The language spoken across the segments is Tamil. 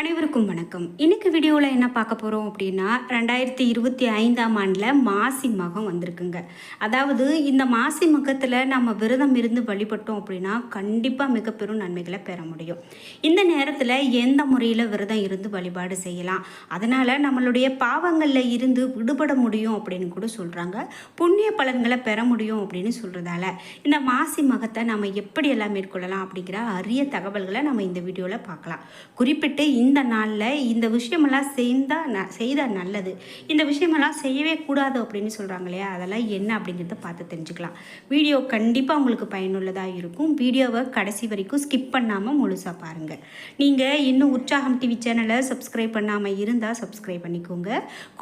அனைவருக்கும் வணக்கம். இன்னைக்கு வீடியோவில் என்ன பார்க்க போகிறோம் அப்படின்னா ரெண்டாயிரத்தி இருபத்தி ஐந்தாம் ஆண்டில் மாசி மகம் வந்திருக்குங்க. அதாவது இந்த மாசி மகத்தில் நம்ம விரதம் இருந்து வழிபட்டோம் அப்படின்னா கண்டிப்பாக மிக பெரும் நன்மைகளை பெற முடியும். இந்த நேரத்தில் எந்த முறையில் விரதம் இருந்து வழிபாடு செய்யலாம்? அதனால் நம்மளுடைய பாவங்களில் இருந்து விடுபட முடியும் அப்படின்னு கூட சொல்கிறாங்க புண்ணிய பலன்களை பெற முடியும் அப்படின்னு சொல்கிறதால இந்த மாசி மகத்தை நம்ம எப்படியெல்லாம் மேற்கொள்ளலாம் அப்படிங்கிற அரிய தகவல்களை நம்ம இந்த வீடியோவில் பார்க்கலாம். குறிப்பிட்டு இந்த நாளில் இந்த விஷயமெல்லாம் செய்தால் ந செய்தால் நல்லது. இந்த விஷயமெல்லாம் செய்யவே கூடாது அப்படின்னு சொல்கிறாங்க இல்லையா? அதெல்லாம் என்ன அப்படிங்கிறத பார்த்து தெரிஞ்சுக்கலாம். வீடியோ கண்டிப்பாக உங்களுக்கு பயனுள்ளதாக இருக்கும். வீடியோவை கடைசி வரைக்கும் ஸ்கிப் பண்ணாமல் முழுசாக பாருங்கள் நீங்கள் இன்னும் உற்சாகம் டிவி சேனலை சப்ஸ்கிரைப் பண்ணாமல் இருந்தால் சப்ஸ்கிரைப் பண்ணிக்கோங்க.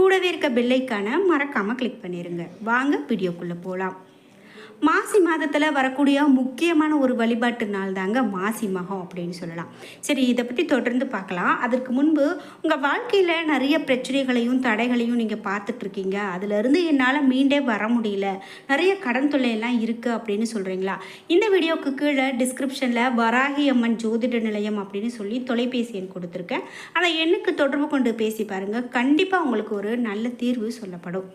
கூடவே இருக்க பெல்லைக்கான மறக்காமல் கிளிக் பண்ணிடுங்க வாங்க வீடியோக்குள்ளே போகலாம் மாசி மாதத்தில் வரக்கூடிய முக்கியமான ஒரு வழிபாட்டு நாள் தாங்க மாசி மகம் அப்படின்னு சொல்லலாம். சரி இதை பற்றி தொடர்ந்து பார்க்கலாம். அதற்கு முன்பு உங்கள் வாழ்க்கையில் நிறைய பிரச்சனைகளையும் தடைகளையும் நீங்கள் பார்த்துட்ருக்கீங்க அதுலேருந்து என்னால் மீண்டே வர முடியல. நிறைய கடன் தொல்லையெல்லாம் இருக்குது அப்படின்னு சொல்கிறீங்களா இந்த வீடியோவுக்கு கீழே டிஸ்கிரிப்ஷனில் வராகி அம்மன் ஜோதிட நிலையம் அப்படின்னு சொல்லி தொலைபேசி எண் கொடுத்துருக்கேன். அதை எண்ணுக்கு தொடர்பு கொண்டு பேசி பாருங்கள் கண்டிப்பாக உங்களுக்கு ஒரு நல்ல தீர்வு சொல்லப்படும்.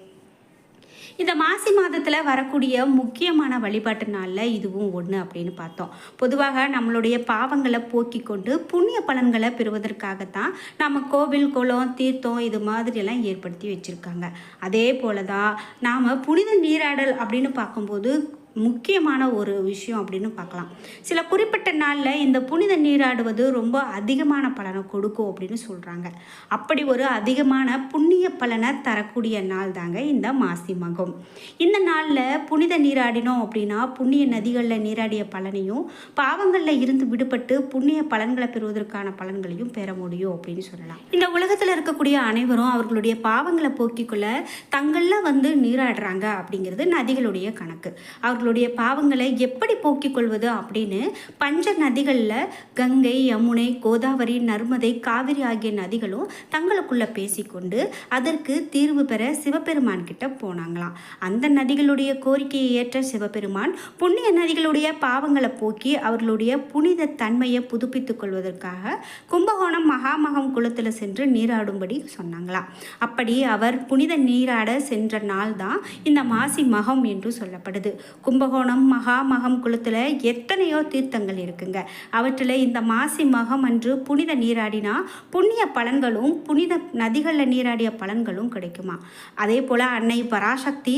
இந்த மாசி மாதத்தில் வரக்கூடிய முக்கியமான வழிபாட்டு நாளில் இதுவும் ஒன்று அப்படின்னு பார்த்தோம். பொதுவாக நம்மளுடைய பாவங்களை போக்கி கொண்டு புண்ணிய பலன்களை பெறுவதற்காகத்தான் நம்ம கோவில் குளம் தீர்த்தம் இது மாதிரியெல்லாம் ஏற்படுத்தி வச்சுருக்காங்க. அதே போல தான் நாம் புனித நீராடல் அப்படின்னு பார்க்கும்போது முக்கியமான ஒரு விஷயம் அப்படின்னு பார்க்கலாம். சில குறிப்பிட்ட நாளில் இந்த புனித நீராடுவது ரொம்ப அதிகமான பலனை கொடுக்கும் அப்படின்னு சொல்கிறாங்க அப்படி ஒரு அதிகமான புண்ணிய பலனை தரக்கூடிய நாள் தாங்க இந்த மாசி மகம். இந்த நாளில் புனித நீராடினோம் அப்படின்னா புண்ணிய நதிகளில் நீராடிய பலனையும் பாவங்களில் இருந்து விடுபட்டு புண்ணிய பலன்களை பெறுவதற்கான பலன்களையும் பெற முடியும் அப்படின்னு சொல்லலாம். இந்த உலகத்தில் இருக்கக்கூடிய அனைவரும் அவர்களுடைய பாவங்களை போக்கிக்கொள்ள தங்களில் வந்து நீராடுறாங்க அப்படிங்கிறது நதிகளுடைய கணக்கு. அவர்கள் அவர்களுடைய பாவங்களை எப்படி போக்கிக் கொள்வது அப்படின்னு பஞ்ச நதிகளில் கங்கை யமுனை கோதாவரி நர்மதை காவிரி ஆகிய நதிகளும் தங்களுக்குள்ள பேசிக்கொண்டு அதற்கு தீர்வு பெற சிவபெருமான் கிட்ட போனாங்களாம். அந்த நதிகளுடைய கோரிக்கையை ஏற்ற சிவபெருமான் புண்ணிய நதிகளுடைய பாவங்களை போக்கி அவர்களுடைய புனித தன்மையை புதுப்பித்துக் கொள்வதற்காக கும்பகோணம் மகாமகம் குளத்தில் சென்று நீராடும்படி சொன்னாங்களாம். அப்படி அவர் புனித நீராட சென்ற நாள் தான் இந்த மாசி மகம் என்று சொல்லப்படுது. கும்பகோணம் மகாமகம் குளத்தில் எத்தனையோ தீர்த்தங்கள் இருக்குங்க. அவற்றில் இந்த மாசி மகம் அன்று புனித நீராடினா புண்ணிய பலன்களும் புனித நதிகளில் நீராடிய பலன்களும் கிடைக்குமா? அதே போல் அன்னை பராசக்தி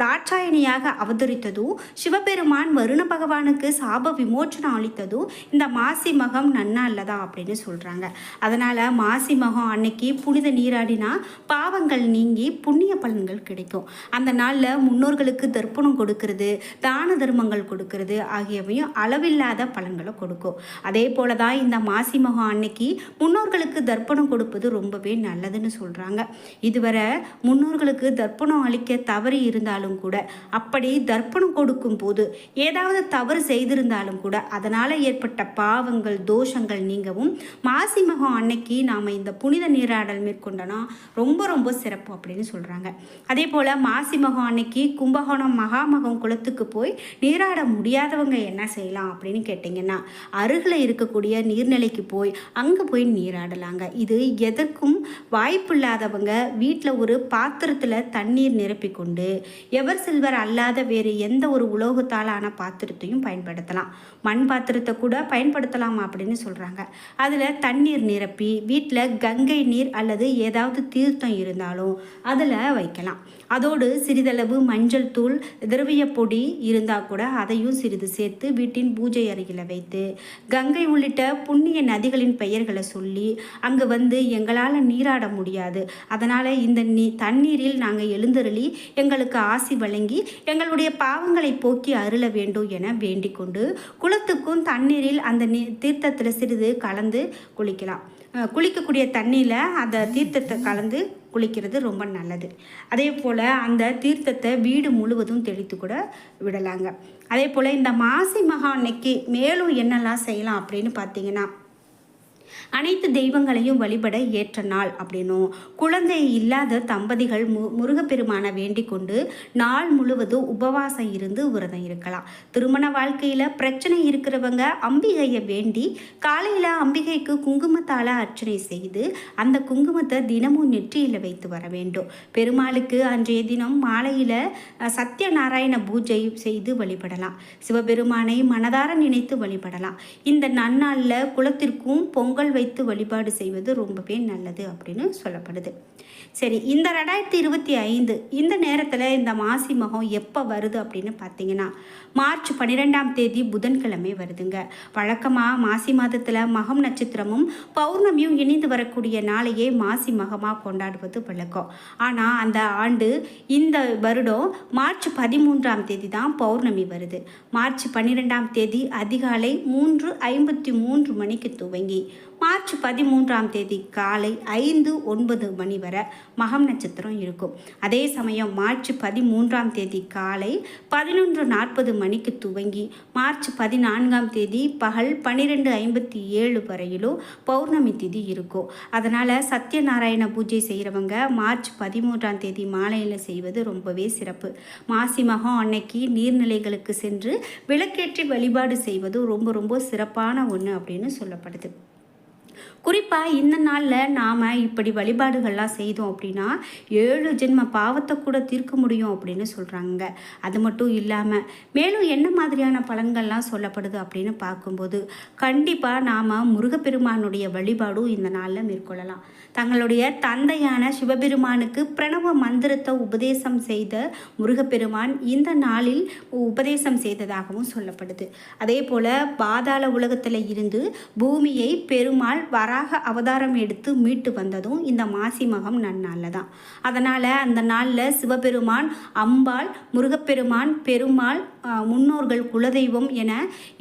தாட்சாயணியாக அவதரித்ததும் சிவபெருமான் வருண பகவானுக்கு சாப விமோச்சனம் அளித்ததும் இந்த மாசி மகம் நன்னாளில் தான் அப்படின்னு சொல்கிறாங்க அதனால் மாசி மகம் அன்னைக்கு புனித நீராடினா பாவங்கள் நீங்கி புண்ணிய பலன்கள் கிடைக்கும். அந்த நாளில் முன்னோர்களுக்கு தர்ப்பணம் கொடுக்கறது தான தர்மங்கள் கொடுக்கறது ஆகியவையும் அளவில்லாத பலன்களை கொடுக்கும். அதே போல தான் இந்த மாசி மகம் அன்னைக்கு முன்னோர்களுக்கு தர்ப்பணம் கொடுப்பது ரொம்பவே நல்லதுன்னு சொல்கிறாங்க இதுவரை முன்னோர்களுக்கு தர்ப்பணம் அளிக்க தவறி இருந்தாலும் கூட அப்படி தர்ப்பணம் கொடுக்கும் போது ஏதாவது தவறு செய்திருந்தாலும் கூட அதனால் ஏற்பட்ட பாவங்கள் தோஷங்கள் நீங்கவும் மாசி மகம் அன்னைக்கு நாம் இந்த புனித நீராடல் மேற்கொண்டோன்னா ரொம்ப ரொம்ப சிறப்பு அப்படின்னு சொல்கிறாங்க அதே போல் மாசி மகம் அன்னைக்கு கும்பகோணம் மகாமகம் குளத்துக்கு போய் நீராட முடியாதவங்க என்ன செய்யலாம் அப்படின்னு கேட்டிங்கன்னா அருகில் இருக்கக்கூடிய நீர்நிலைக்கு போய் அங்கே போய் நீராடலாங்க. இது எதற்கும் வாய்ப்பு இல்லாதவங்க வீட்டில் ஒரு பாத்திரத்தில் தண்ணீர் நிரப்பிக்கொண்டு எவர் சில்வர் அல்லாத வேறு எந்த ஒரு உலோகத்தாலான பாத்திரத்தையும் பயன்படுத்தலாம். மண் பாத்திரத்தை கூட பயன்படுத்தலாம் அப்படின்னு சொல்கிறாங்க அதில் தண்ணீர் நிரப்பி வீட்டில் கங்கை நீர் அல்லது ஏதாவது தீர்த்தம் இருந்தாலும் அதில் வைக்கலாம். அதோடு சிறிதளவு மஞ்சள் தூள் திரவிய பொடி இருந்தால் கூட அதையும் சிறிது சேர்த்து வீட்டின் பூஜை அருகில் வைத்து கங்கை உள்ளிட்ட புண்ணிய நதிகளின் பெயர்களை சொல்லி அங்கே வந்து எங்களால் நீராட முடியாது. அதனால் இந்த நீ தண்ணீரில் நாங்கள் எழுந்தருளி எங்களுக்கு ஆசி வழங்கி எங்களுடைய பாவங்களை போக்கி அருள வேண்டும் என வேண்டிக் கொண்டு குளத்துக்கும் தண்ணீரில் அந்த நீ தீர்த்தத்தில் சிறிது கலந்து குளிக்கலாம். குளிக்கக்கூடிய தண்ணியில் அந்த தீர்த்தத்தை கலந்து குளிக்கிறது ரொம்ப நல்லது. அதே போல் அந்த தீர்த்தத்தை வீடு முழுவதும் தெளித்து கூட விடலாங்க. அதே போல் இந்த மாசி மகா அன்னைக்கு மேலும் என்னெல்லாம் செய்யலாம் அப்படின்னு பார்த்தீங்கன்னா அனைத்து தெய்வங்களையும் வழிபட ஏற்ற நாள் அப்படின்னும். குழந்தை இல்லாத தம்பதிகள் மு முருகப்பெருமானை வேண்டிக் கொண்டு நாள் முழுவதும் உபவாசம் இருந்து விரதம் இருக்கலாம். திருமண வாழ்க்கையில் பிரச்சனை இருக்கிறவங்க அம்பிகையை வேண்டி காலையில் அம்பிகைக்கு குங்குமத்தால் அர்ச்சனை செய்து அந்த குங்குமத்தை தினமும் நெற்றியில் வைத்து வர வேண்டும். பெருமாளுக்கு அன்றைய தினம் மாலையில் சத்யநாராயண பூஜை செய்து வழிபடலாம். சிவபெருமானை மனதார நினைத்து வழிபடலாம். இந்த நன்னாளில் குலத்திற்கும் பொங்கல் வைத்து வழிபாடு செய்வது ரொம்பவே நல்லது அப்படின்னு சொல்லப்படுது. சரி இந்த ரெண்டாயிரத்தி இருபத்தி ஐந்து இந்த நேரத்தில் இந்த மாசி மகம் எப்போ வருது அப்படின்னு பார்த்தீங்கன்னா மார்ச் பன்னிரெண்டாம் தேதி புதன்கிழமை வருதுங்க. வழக்கமாக மாசி மாதத்தில் மகம் நட்சத்திரமும் பௌர்ணமியும் இணைந்து வரக்கூடிய நாளையே மாசி மகமாக கொண்டாடுவது வழக்கம். ஆனால் அந்த ஆண்டு இந்த வருடம் மார்ச் பதிமூன்றாம் தேதி தான் பௌர்ணமி வருது. மார்ச் பன்னிரெண்டாம் தேதி அதிகாலை மூன்று ஐம்பத்தி மூன்று மணிக்கு துவங்கி மார்ச் பதிமூன்றாம் தேதி காலை ஐந்து ஒன்பது மணி வரை மகம் நட்சத்திரம் இருக்கும். அதே சமயம் மார்ச் பதிமூன்றாம் தேதி காலை பதினொன்று நாற்பது மணிக்கு துவங்கி மார்ச் பதினான்காம் தேதி பகல் பன்னிரெண்டு ஐம்பத்தி ஏழு வரையிலும் பௌர்ணமி திதி இருக்கும். அதனால் சத்யநாராயண பூஜை செய்கிறவங்க மார்ச் பதிமூன்றாம் தேதி மாலையில் செய்வது ரொம்பவே சிறப்பு. மாசி மகம் அன்னைக்கு நீர்நிலைகளுக்கு சென்று விளக்கேற்றி வழிபாடு செய்வது ரொம்ப ரொம்ப சிறப்பான ஒன்று அப்படின்னு சொல்லப்படுது. குறிப்பாக இந்த நாளில் நாம் இப்படி வழிபாடுகள்லாம் செய்தோம் அப்படின்னா ஏழு ஜென்ம பாவத்தை கூட தீர்க்க முடியும் அப்படின்னு சொல்கிறாங்க அது மட்டும் இல்லாமல் மேலும் என்ன மாதிரியான பலன்கள்லாம் சொல்லப்படுது அப்படின்னு பார்க்கும்போது கண்டிப்பாக நாம் முருகப்பெருமானுடைய வழிபாடும் இந்த நாளில் மேற்கொள்ளலாம். தங்களுடைய தந்தையான சிவபெருமானுக்கு பிரணவ மந்திரத்தை உபதேசம் செய்த முருகப்பெருமான் இந்த நாளில் உபதேசம் செய்ததாகவும் சொல்லப்படுது. அதே போல் பாதாள உலகத்தில் இருந்து பூமியை பெருமாள் வர வராக அவதாரம் எடுத்து மீட்டு வந்ததும் இந்த மாசி மகம் நன்னாளில் தான் அதனால் அந்த நாளில் சிவபெருமான் அம்பாள் முருகப்பெருமான் பெருமாள் முன்னோர்கள் குலதெய்வம் என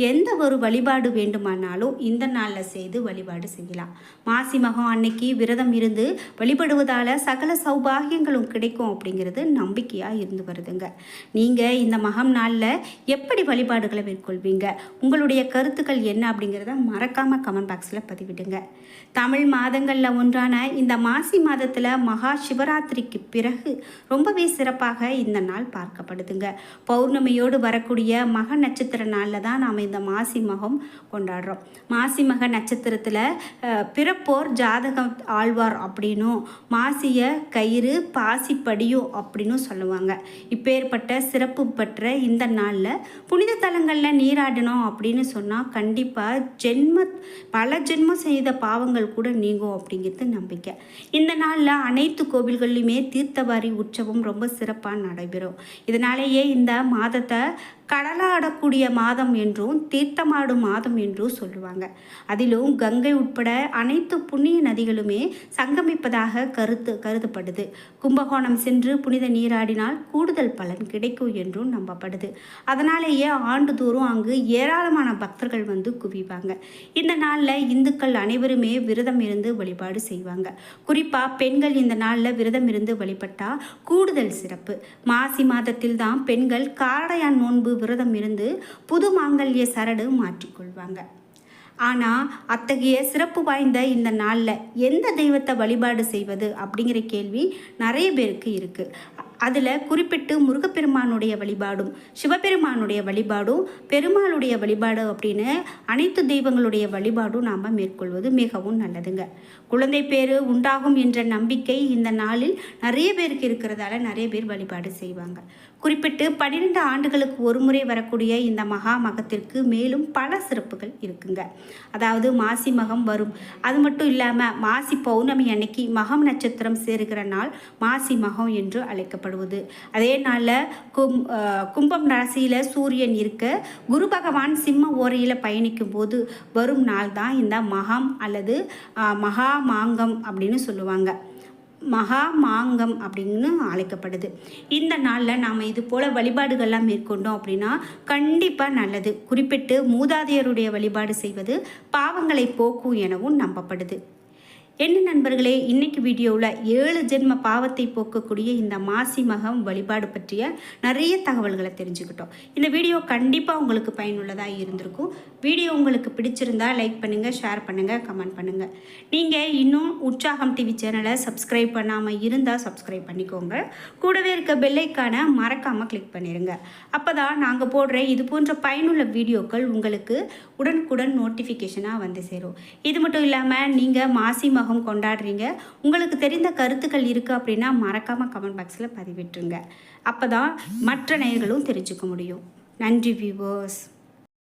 எந்த ஒரு வழிபாடு வேண்டுமானாலும் இந்த நாளில் செய்து வழிபாடு செய்யலாம். மாசி மகம் அன்னைக்கு விரதம் இருந்து வழிபடுவதால் சகல சௌபாகியங்களும் கிடைக்கும் அப்படிங்கிறது நம்பிக்கையாக இருந்து வருதுங்க. நீங்கள் இந்த மகம் நாளில் எப்படி வழிபாடுகளை மேற்கொள்வீங்க? உங்களுடைய கருத்துக்கள் என்ன அப்படிங்கிறத மறக்காமல் கமெண்ட் பாக்ஸில் பதிவிடுங்க. தமிழ் மாதங்களில் ஒன்றான இந்த மாசி மாதத்தில் மகா சிவராத்திரிக்கு பிறகு ரொம்பவே சிறப்பாக இந்த நாள் பார்க்கப்படுதுங்க. பௌர்ணமியோடு வரக்கூடிய மக நட்சத்திர நாளில் தான் நாம் இந்த மாசி மகம் கொண்டாடுறோம். மாசி மக நட்சத்திரத்தில் பிறப்போர் ஜாதகம் ஆழ்வார் அப்படின்னும் மாசிய கயிறு பாசிப்படியும் அப்படின்னும் சொல்லுவாங்க. இப்பேற்பட்ட சிறப்பு பெற்ற இந்த நாளில் புனித தலங்களில் நீராடணும் அப்படின்னு சொன்னால் கண்டிப்பாக ஜென்ம பல ஜென்மம் செய்த பாவ பாவங்கள் கூட நீங்கும் அப்படிங்கிறது நம்பிக்கை. இந்த நாளில் அனைத்து கோவில்கள்லையுமே தீர்த்தவாரி உற்சவம் ரொம்ப சிறப்பாக நடைபெறும். இதனாலேயே இந்த மாதத்தை கடலாடக்கூடிய மாதம் என்றும் தீர்த்தமாடும் மாதம் என்றும் சொல்லுவாங்க. அதிலும் கங்கை உட்பட அனைத்து புண்ணிய நதிகளுமே சங்கமிப்பதாக கருத்து கருதப்படுது. கும்பகோணம் சென்று புனித நீராடினால் கூடுதல் பலன் கிடைக்கும் என்றும் நம்பப்படுது. அதனாலேயே ஆண்டுதோறும் அங்கு ஏராளமான பக்தர்கள் வந்து குவிவாங்க. இந்த நாளில் இந்துக்கள் அனைவருமே விரதம் இருந்து வழிபாடு செய்வாங்க. குறிப்பாக பெண்கள் இந்த நாளில் விரதம் இருந்து வழிபட்டால் கூடுதல் சிறப்பு. மாசி மாதத்தில் தான் பெண்கள் காரடையான் நோன்பு விரதம் இருந்து புது மாங்கல்ய சரடு மாற்றிக்கொள்வாங்க. ஆனால் அத்தகைய சிறப்பு வாய்ந்த இந்த நாளில் எந்த தெய்வத்தை வழிபாடு செய்வது அப்படிங்கிற கேள்வி நிறைய பேருக்கு இருக்குது அதில் குறிப்பிட்டு முருகப்பெருமானுடைய வழிபாடும் சிவபெருமானுடைய வழிபாடும் பெருமாளுடைய வழிபாடு அப்படின்னு அனைத்து தெய்வங்களுடைய வழிபாடும் நாம் மேற்கொள்வது மிகவும் நல்லதுங்க. குழந்தை பேர் உண்டாகும் என்ற நம்பிக்கை இந்த நாளில் நிறைய பேருக்கு இருக்கிறதால நிறைய பேர் வழிபாடு செய்வாங்க. குறிப்பிட்டு பன்னிரெண்டு ஆண்டுகளுக்கு ஒரு முறை வரக்கூடிய இந்த மகா மகத்திற்கு மேலும் பல சிறப்புகள் இருக்குங்க. அதாவது மாசி மகம் வரும். அது மட்டும் இல்லாமல் மாசி பௌர்ணமி அன்னைக்கு மகம் நட்சத்திரம் சேருகிற நாள் மாசி மகம் என்று அழைக்கப்படும் அழைக்கப்படுவது அதே நாளில் கும் கும்பம் ராசியில் சூரியன் இருக்க. குரு பகவான் சிம்ம ஓரையில் பயணிக்கும் போது வரும் நாள் தான் இந்த மகம் அல்லது மகா மாங்கம் அப்படின்னு சொல்லுவாங்க. மகா மாங்கம் அப்படின்னு அழைக்கப்படுது. இந்த நாளில் நாம் இது போல் வழிபாடுகள்லாம் மேற்கொண்டோம் அப்படின்னா கண்டிப்பாக நல்லது. குறிப்பிட்டு மூதாதையருடைய வழிபாடு செய்வது பாவங்களை போக்கும் எனவும் நம்பப்படுது. என்ன நண்பர்களே இன்னைக்கு வீடியோவில் ஏழு ஜென்ம பாவத்தை போக்கக்கூடிய இந்த மாசி மகம் வழிபாடு பற்றிய நிறைய தகவல்களை தெரிஞ்சுக்கிட்டோம். இந்த வீடியோ கண்டிப்பாக உங்களுக்கு பயனுள்ளதாக இருந்திருக்கும். வீடியோ உங்களுக்கு பிடிச்சிருந்தா லைக் பண்ணுங்கள் ஷேர் பண்ணுங்கள் கமெண்ட் பண்ணுங்கள் நீங்கள் இன்னும் உற்சாகம் டிவி சேனலை சப்ஸ்கிரைப் பண்ணாமல் இருந்தால் சப்ஸ்கிரைப் பண்ணிக்கோங்க. கூடவே இருக்க பெல்லைக்கான மறக்காமல் கிளிக் பண்ணிடுங்க அப்போ தான் நாங்கள் போடுற இது போன்ற பயனுள்ள வீடியோக்கள் உங்களுக்கு உடனுக்குடன் நோட்டிஃபிகேஷனாக வந்து சேரும். இது மட்டும் இல்லாமல் நீங்கள் மாசி மகம் கொண்டாடுறீங்க. உங்களுக்கு தெரிந்த கருத்துக்கள் இருக்குது அப்படின்னா மறக்காமல் கமெண்ட் பாக்ஸில் பதிவிட்டுருங்க. அப்போ தான் மற்ற நேயர்களும் தெரிஞ்சுக்க முடியும். நன்றி வியூவர்ஸ்